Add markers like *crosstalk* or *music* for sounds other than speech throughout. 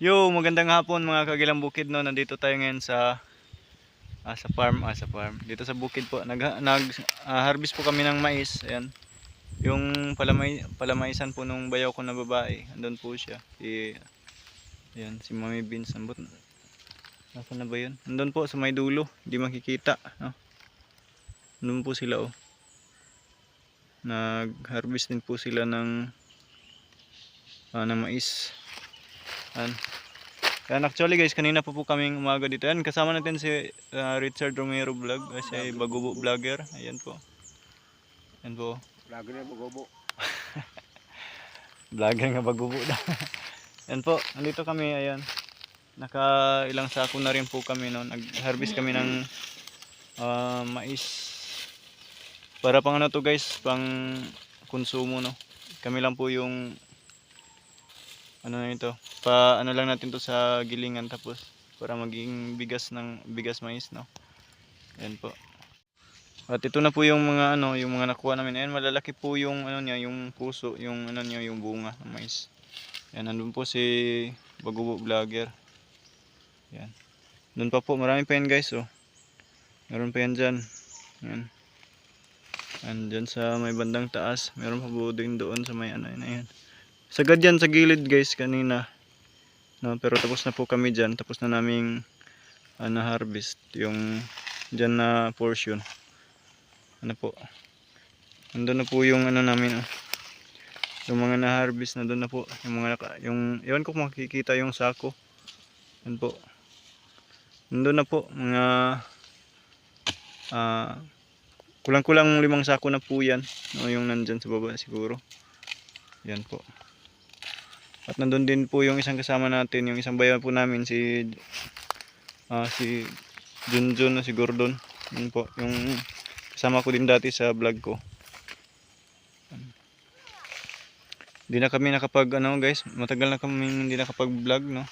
Yo, magandang hapon mga kagilang bukid no. Nandito tayo ngayon sa ah, sa farm, ah, sa farm. Dito sa bukid po nag nag ah, harvest po kami ng mais. Ayan. Yung palamay palamaisan po nung bayaw ko na babae. Andun po siya. Si Ayan, si Mami Beans ambot. Nasaan na ba 'yun? Andun po sa may dulo, hindi makikita, no. Andun po sila oh. Nag-harvest din po sila ng ah, ng mais. Ayan. Yan, actually guys, kanina pa po kaming umaga dito. Yan, kasama natin si ah, Richard Romero Vlog. Ay, siya ay bagubo vlogger. Ayan po. Ayan po. Lagi na magobo. *laughs* Vlogger nga bagubo na. *laughs* Yan po, andito kami, ayan. Naka ilang sako na rin po kami no. Nag-harvest kami ng ah, mais. Para pang ano to guys, pang konsumo no. Kami lang po yung ano na ito. Pa ano lang natin to sa gilingan tapos para maging bigas ng bigas mais no. Ayan po. At ito na po yung mga ano, yung mga nakuha namin. Ayan, malalaki po yung ano niya, yung puso, yung ano niya, yung bunga ng mais. Yan, nandun po si Bagubo Vlogger. Yan. Doon pa po, marami pa yan guys, oh. Meron pa yan dyan. Yan. Yan, dyan sa may bandang taas. Meron pa po din doon sa may ano, yan. Sagad yan sa gilid guys, kanina. No, pero tapos na po kami dyan. Tapos na naming uh, na-harvest yung dyan na portion. Ano po. Nandun na po yung ano namin, oh yung mga na-harvest na doon na po yung mga naka, yung ewan ko makikita yung sako yan po nandun na po mga ah kulang-kulang limang sako na po yan no, yung nandyan sa baba siguro yan po at nandun din po yung isang kasama natin yung isang bayan po namin si ah si Junjun na si Gordon yun po yung kasama ko din dati sa vlog ko Hindi na kami nakapag ano guys, matagal na kami hindi nakapag-vlog no.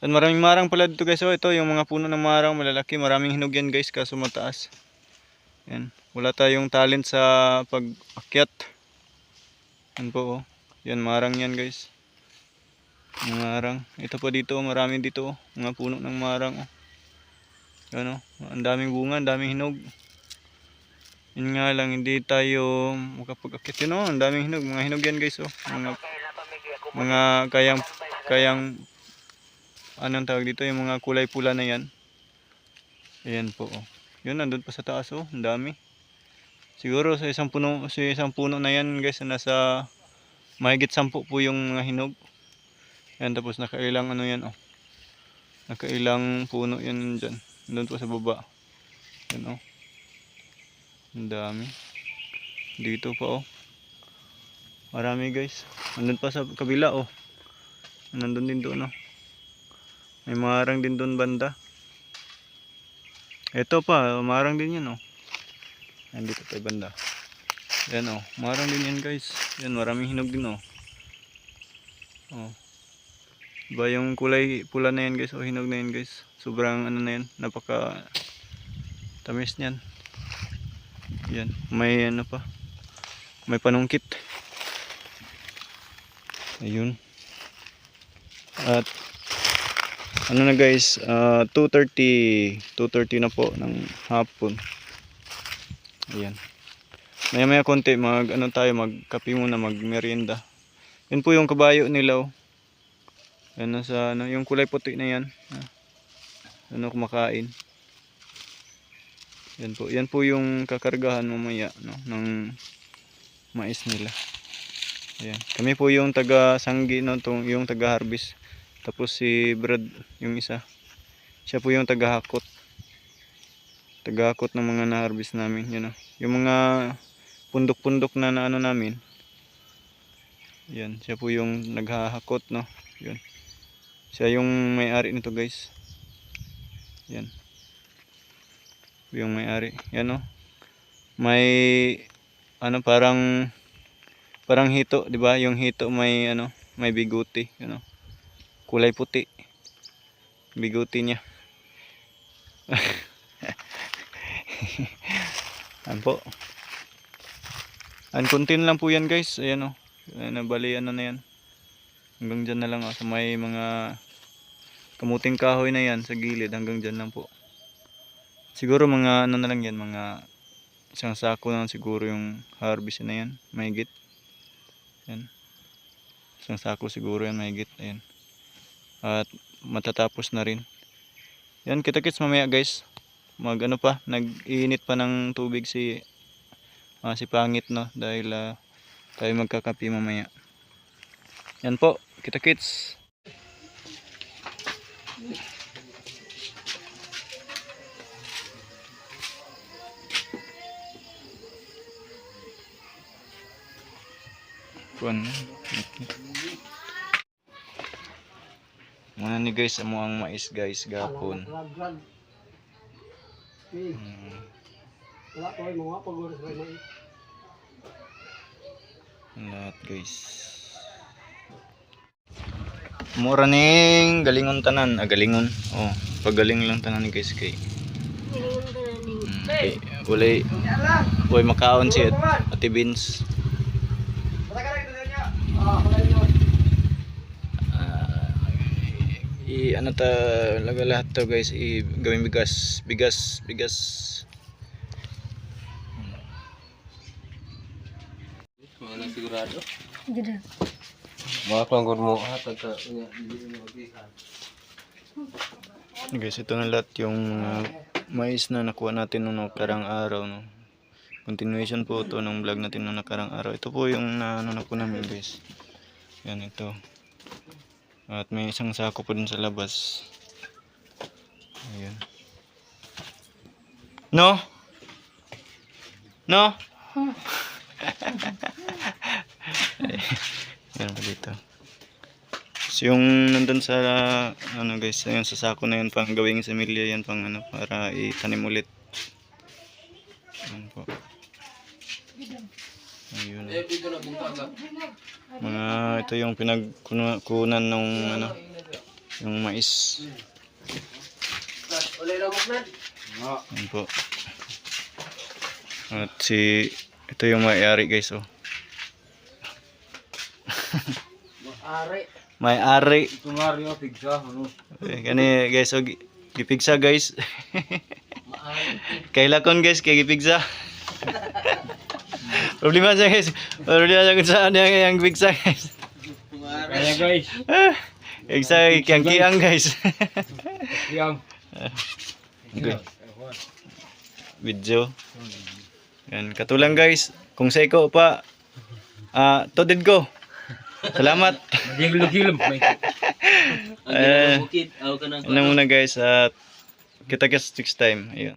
At maraming marang pala dito guys. Oh, ito yung mga puno ng marang malalaki, maraming hinog yan guys kaso mataas. Yan, wala tayong talent sa pag-akyat. Yan po oh. Yan marang yan guys. Marang. Ito pa dito, marami dito oh. Mga puno ng marang oh. Yan oh, ang daming bunga, ang daming hinog. Yun nga lang, hindi tayo makapag-akit yun oh. Ang daming hinog. Mga hinog yan guys oh. Mga, mga kayang, kayang, anong tawag dito, yung mga kulay pula na yan. Ayan po oh. Yun, nandun pa sa taas oh. Ang dami. Siguro sa isang puno, sa isang puno na yan guys, nasa mahigit sampu po yung mga hinog. Yan, tapos nakailang ano yan oh. Nakailang puno yan dyan. Nandun po sa baba. Yan oh. Ang dami. Dito pa oh. Marami guys. Nandun pa sa kabila oh. Nandun din doon oh. May marang din doon banda. Ito pa, marang din yan oh. Nandito tayo banda. Yan oh, marang din yan guys. Yan, maraming hinog din oh. Oh. Diba yung kulay pula na yan guys, o hinog na yan guys. Sobrang ano na yan, napaka tamis niyan. Yan, may ano pa. May panungkit. Ayun. At ano na guys, ah, 2:30, 2:30 na po ng hapon. Ayan. Maya maya konti mag ano tayo magkape muna mag merienda. Yun po yung kabayo nila oh. Yan nasa ano, yung kulay puti na yan. Ano kumakain. Yan po, yan po yung kakargahan mamaya no, ng mais nila. Ayan. Kami po yung taga sanggi no, tong, yung taga harvest. Tapos si Brad yung isa. Siya po yung taga hakot. Taga hakot ng mga na-harvest namin, yun oh. Yung mga pundok-pundok na, na ano namin. Yan, siya po yung naghahakot no. Yun. Siya yung may-ari nito, guys. Yan yung may-ari. Yan oh. May ano parang parang hito, 'di ba? Yung hito may ano, may biguti, ano. Kulay puti. Biguti niya. *laughs* Yan po. An kontin lang po yan guys. Ayan oh. Ayan, bali ano na yan. Hanggang dyan na lang oh, sa may mga kamuting kahoy na yan sa gilid. Hanggang dyan lang po. Siguro mga ano na lang yan, mga isang sako na siguro yung harvest na yan. Mahigit. Yan. Isang sako siguro yan, mahigit. Ayan. At matatapos na rin. Yan, kita-kits mamaya guys. Mag ano pa, nag-iinit pa ng tubig si ah, si Pangit no dahil ah, tayo magkakapi mamaya. Yan po, kita-kits. Kuan. Muna ni guys amo ang mais guys gapon. Okay. Hmm. Wala ko mga pag-uras ba may Lahat guys. Mura ning galingon tanan, ah, galingon. Oh, pagaling lang tanan ni guys kay. Mm, kay walay way makaon si Ate Beans. Ah, yun. Ah, i ano ta laga lahat to guys i gawing bigas bigas bigas Mga sigurado. Gila. Mga klanggod mo. Hatag ka mo magihan. guys ito na lahat yung uh, mais na nakuha natin nung nakarang araw no? Continuation po to ng vlog natin nung nakarang araw. Ito po yung na ano na po namin guys. Yan ito. At may isang sako po dun sa labas. Ayan. No? No *laughs* yan pa dito So, yung nandun sa ano guys, yung sa sako na yun pang gawing similya yan pang ano para itanim ulit. Yan po. Ayun. Mga ito yung pinagkunan ng ano yung mais. Yan po. At si ito yung may-ari guys oh. Are. May-ari. Tungario pigsa ano. Eh, Kani guys oh, gi- gipigsa guys. Maari. Kailakon guys kay gipigsa. Problema siya guys. Problema siya kung saan yung yung pigsa guys. Kaya guys. Igsa kiyang-kiyang guys. Yang. okay. Video. Yan, katulang guys. Kung sa ikaw pa, ah, todid ko. Salamat. Ka nang ano muna guys, at kita-kits next time. Ayun.